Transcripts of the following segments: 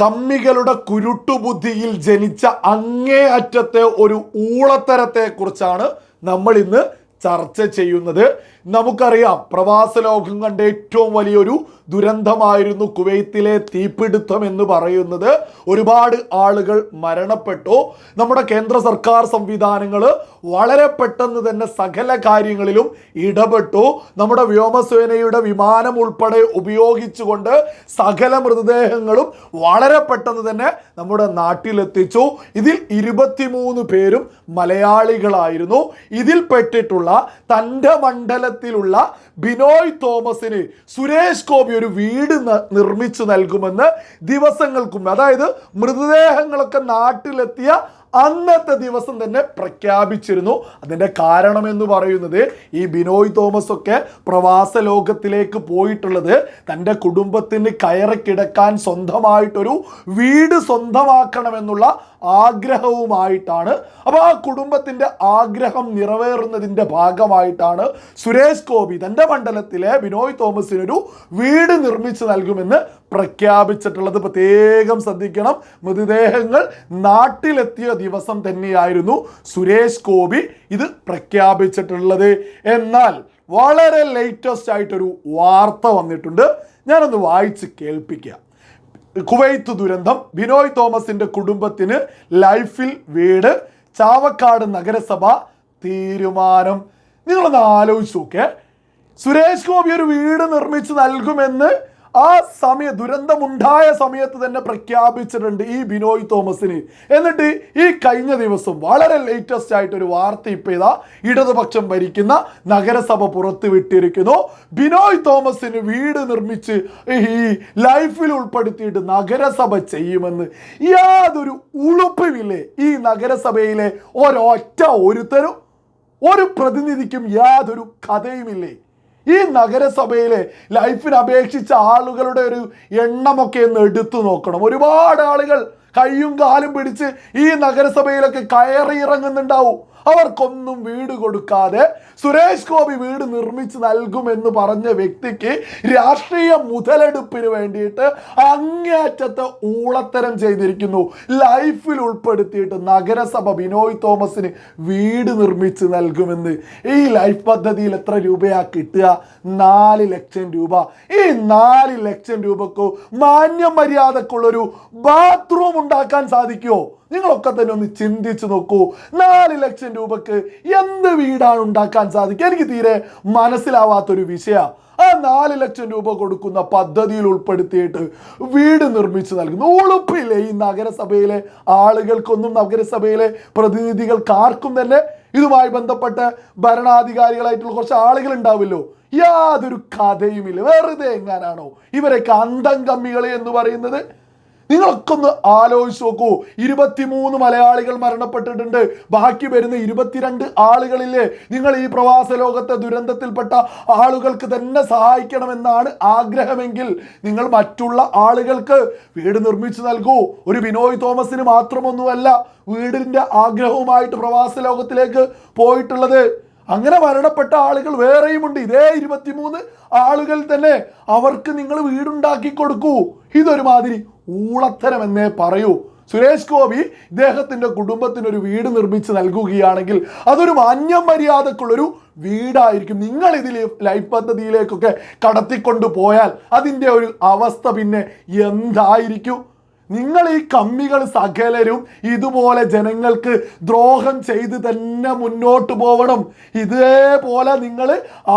കമ്മികളുടെ കുരുട്ടുബുദ്ധിയിൽ ജനിച്ച അങ്ങേ അറ്റത്തെ ഒരു ഊളത്തരത്തെ കുറിച്ചാണ് നമ്മൾ ഇന്ന് ചർച്ച ചെയ്യുന്നത്. നമുക്കറിയാം പ്രവാസ ലോകം കണ്ട ഏറ്റവും വലിയൊരു ദുരന്തമായിരുന്നു കുവൈത്തിലെ തീപിടുത്തം എന്ന് പറയുന്നത്. ഒരുപാട് ആളുകൾ മരണപ്പെട്ടു. നമ്മുടെ കേന്ദ്ര സർക്കാർ സംവിധാനങ്ങൾ വളരെ പെട്ടെന്ന് തന്നെ സകല കാര്യങ്ങളിലും ഇടപെട്ടു. നമ്മുടെ വ്യോമസേനയുടെ വിമാനം ഉൾപ്പെടെ ഉപയോഗിച്ചുകൊണ്ട് സകല മൃതദേഹങ്ങളും വളരെ പെട്ടെന്ന് തന്നെ നമ്മുടെ നാട്ടിലെത്തിച്ചു. ഇതിൽ ഇരുപത്തിമൂന്ന് പേരും മലയാളികളായിരുന്നു. ഇതിൽ പെട്ടിട്ടുള്ള തന്റെ മണ്ഡലത്തിലുള്ള ബിനോയ് തോമസിന് സുരേഷ് ഗോപി ഒരു വീട് നിർമ്മിച്ചു നൽകുമെന്ന് ദിവസങ്ങൾക്കും അതായത് മൃതദേഹങ്ങളൊക്കെ നാട്ടിലെത്തിയ അന്നത്തെ ദിവസം തന്നെ പ്രഖ്യാപിച്ചിരുന്നു. അതിന്റെ കാരണം എന്ന് പറയുന്നത് ഈ ബിനോയ് തോമസ് ഒക്കെ പ്രവാസ ലോകത്തിലേക്ക് പോയിട്ടുള്ളത് തന്റെ കുടുംബത്തിന് കയറി കിടക്കാൻ സ്വന്തമായിട്ടൊരു വീട് സ്വന്തമാക്കണമെന്നുള്ള ആഗ്രഹവുമായിട്ടാണ്. അപ്പോൾ ആ കുടുംബത്തിന്റെ ആഗ്രഹം നിറവേറുന്നതിന്റെ ഭാഗമായിട്ടാണ് സുരേഷ് ഗോപി തന്റെ മണ്ഡലത്തിലെ ബിനോയ് തോമസിനൊരു വീട് നിർമ്മിച്ചു നൽകുമെന്ന് പ്രഖ്യാപിച്ചിട്ടുള്ളത്. പ്രത്യേകം ശ്രദ്ധിക്കണം. മൃതദേഹങ്ങൾ നാട്ടിലെത്തിയ ദിവസം തന്നെയായിരുന്നു സുരേഷ് ഗോപി ഇത് പ്രഖ്യാപിച്ചിട്ടുള്ളത്. എന്നാൽ വളരെ ലേറ്റസ്റ്റ് ആയിട്ടൊരു വാർത്ത വന്നിട്ടുണ്ട്. ഞാനൊന്ന് വായിച്ച് കേൾപ്പിക്കാം. കുവൈത്ത് ദുരന്തം. ബിനോയ് തോമസിന്റെ കുടുംബത്തിന് ലൈഫിൽ വീട്. ചാവക്കാട് നഗരസഭ തീരുമാനം. നിങ്ങളൊന്ന് ആലോചിച്ച് നോക്കേ. സുരേഷ് ഗോപി ഒരു വീട് നിർമ്മിച്ചു നൽകുമെന്ന് ആ സമയ ദുരന്തമുണ്ടായ സമയത്ത് തന്നെ പ്രഖ്യാപിച്ചിട്ടുണ്ട് ഈ ബിനോയ് തോമസിന്. എന്നിട്ട് ഈ കഴിഞ്ഞ ദിവസം വളരെ ലേറ്റസ്റ്റ് ആയിട്ട് ഒരു വാർത്ത ഇപ്പം ഇതാ ഇടതുപക്ഷം ഭരിക്കുന്ന നഗരസഭ പുറത്തു വിട്ടിരിക്കുന്നു. ബിനോയ് തോമസിന് വീട് നിർമ്മിച്ച് ഈ ലൈഫിൽ ഉൾപ്പെടുത്തിയിട്ട് നഗരസഭ ചെയ്യുമെന്ന്. യാതൊരു ഉളുപ്പുമില്ലേ ഈ നഗരസഭയിലെ ഒരൊറ്റ ഒരുത്തരും? ഒരു പ്രതിനിധിക്കും യാതൊരു കഥയുമില്ലേ? ഈ നഗരസഭയിലെ ലൈഫിന് അപേക്ഷിച്ച ആളുകളുടെ ഒരു എണ്ണമൊക്കെ ഒന്ന് എടുത്തു നോക്കണം. ഒരുപാട് ആളുകൾ കയ്യും കാലും പിടിച്ച് ഈ നഗരസഭയിലൊക്കെ കയറി ഇറങ്ങുന്നുണ്ടാവും. അവർക്കൊന്നും വീട് കൊടുക്കാതെ സുരേഷ് ഗോപി വീട് നിർമ്മിച്ച് നൽകുമെന്ന് പറഞ്ഞ വ്യക്തിക്ക് രാഷ്ട്രീയ മുതലെടുപ്പിന് വേണ്ടിയിട്ട് അങ്ങേയറ്റത്തെ ഊളത്തരം ചെയ്തിരിക്കുന്നു. ലൈഫിൽ ഉൾപ്പെടുത്തിയിട്ട് നഗരസഭ ബിനോയ് തോമസിന് വീട് നിർമ്മിച്ച് നൽകുമെന്ന്. ഈ ലൈഫ് പദ്ധതിയിൽ എത്ര രൂപയാ കിട്ടുക? നാല് ലക്ഷം രൂപ. ഈ നാല് ലക്ഷം രൂപക്കോ മാന്യ മര്യാദക്കുള്ളൊരു ബാത്റൂം ഉണ്ടാക്കാൻ സാധിക്കുമോ നിങ്ങളൊക്കെ തന്നെ ഒന്ന് ചിന്തിച്ചു നോക്കൂ. നാല് ലക്ഷം രൂപക്ക് എന്ത് വീടാണ് ഉണ്ടാക്കാൻ സാധിക്കുക? എനിക്ക് തീരെ മനസ്സിലാവാത്തൊരു വിഷയമാണ് ആ നാല് ലക്ഷം രൂപ കൊടുക്കുന്ന പദ്ധതിയിൽ ഉൾപ്പെടുത്തിയിട്ട് വീട് നിർമ്മിച്ചു നൽകുന്നു. ഉളുപ്പില്ലേ ഈ നഗരസഭയിലെ ആളുകൾക്കൊന്നും നഗരസഭയിലെ പ്രതിനിധികൾക്ക് ആർക്കും തന്നെ ഇതുമായി ബന്ധപ്പെട്ട് ഭരണാധികാരികളായിട്ടുള്ള കുറച്ച് ആളുകൾ ഉണ്ടാവില്ലോ യാതൊരു കഥയുമില്ല. വെറുതെ എങ്ങാനാണോ. ഇവരൊക്കെ അന്തം കമ്മികളെ എന്ന് പറയുന്നത് നിങ്ങളൊക്കെ ഒന്ന് ആലോചിച്ച് നോക്കൂ. ഇരുപത്തിമൂന്ന് മലയാളികൾ മരണപ്പെട്ടിട്ടുണ്ട്. ബാക്കി വരുന്ന ഇരുപത്തിരണ്ട് ആളുകളില്ലേ നിങ്ങൾ ഈ പ്രവാസ ലോകത്തെ ദുരന്തത്തിൽപ്പെട്ട ആളുകൾക്ക് തന്നെ സഹായിക്കണമെന്നാണ് ആഗ്രഹമെങ്കിൽ നിങ്ങൾ മറ്റുള്ള ആളുകൾക്ക് വീട് നിർമ്മിച്ചു നൽകൂ. ഒരു ബിനോയ് തോമസിന് മാത്രമൊന്നുമല്ല വീടിന്റെ ആഗ്രഹവുമായിട്ട് പ്രവാസ ലോകത്തിലേക്ക് പോയിട്ടുള്ളത്. അങ്ങനെ മരണപ്പെട്ട ആളുകൾ വേറെയുമുണ്ട്. ഇതേ ഇരുപത്തിമൂന്ന് ആളുകൾ തന്നെ അവർക്ക് നിങ്ങൾ വീടുണ്ടാക്കി കൊടുക്കൂ. ഇതൊരുമാതിരി ഊളത്തരം എന്നേ പറയൂ. സുരേഷ് ഗോപി ഇദ്ദേഹത്തിന്റെ കുടുംബത്തിന് ഒരു വീട് നിർമ്മിച്ച് നൽകുകയാണെങ്കിൽ അതൊരു മാന്യം മര്യാദക്കുള്ളൊരു വീടായിരിക്കും. നിങ്ങൾ ഇതിൽ ലൈഫ് പദ്ധതിയിലേക്കൊക്കെ കടത്തിക്കൊണ്ടു പോയാൽ അതിന്റെ ഒരു അവസ്ഥ പിന്നെ എന്തായിരിക്കും? നിങ്ങൾ ഈ കമ്മികൾ സകലരും ഇതുപോലെ ജനങ്ങൾക്ക് ദ്രോഹം ചെയ്ത് തന്നെ മുന്നോട്ട് പോവണം. ഇതേപോലെ നിങ്ങൾ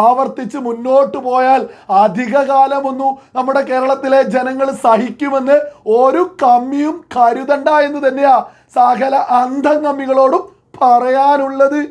ആവർത്തിച്ച് മുന്നോട്ട് പോയാൽ അധിക കാലമൊന്നും നമ്മുടെ കേരളത്തിലെ ജനങ്ങൾ സഹിക്കുമെന്ന് ഒരു കമ്മിയും കരുതണ്ട എന്ന് തന്നെയാ സകല അന്ധം കമ്മികളോടും പറയാനുള്ളത്.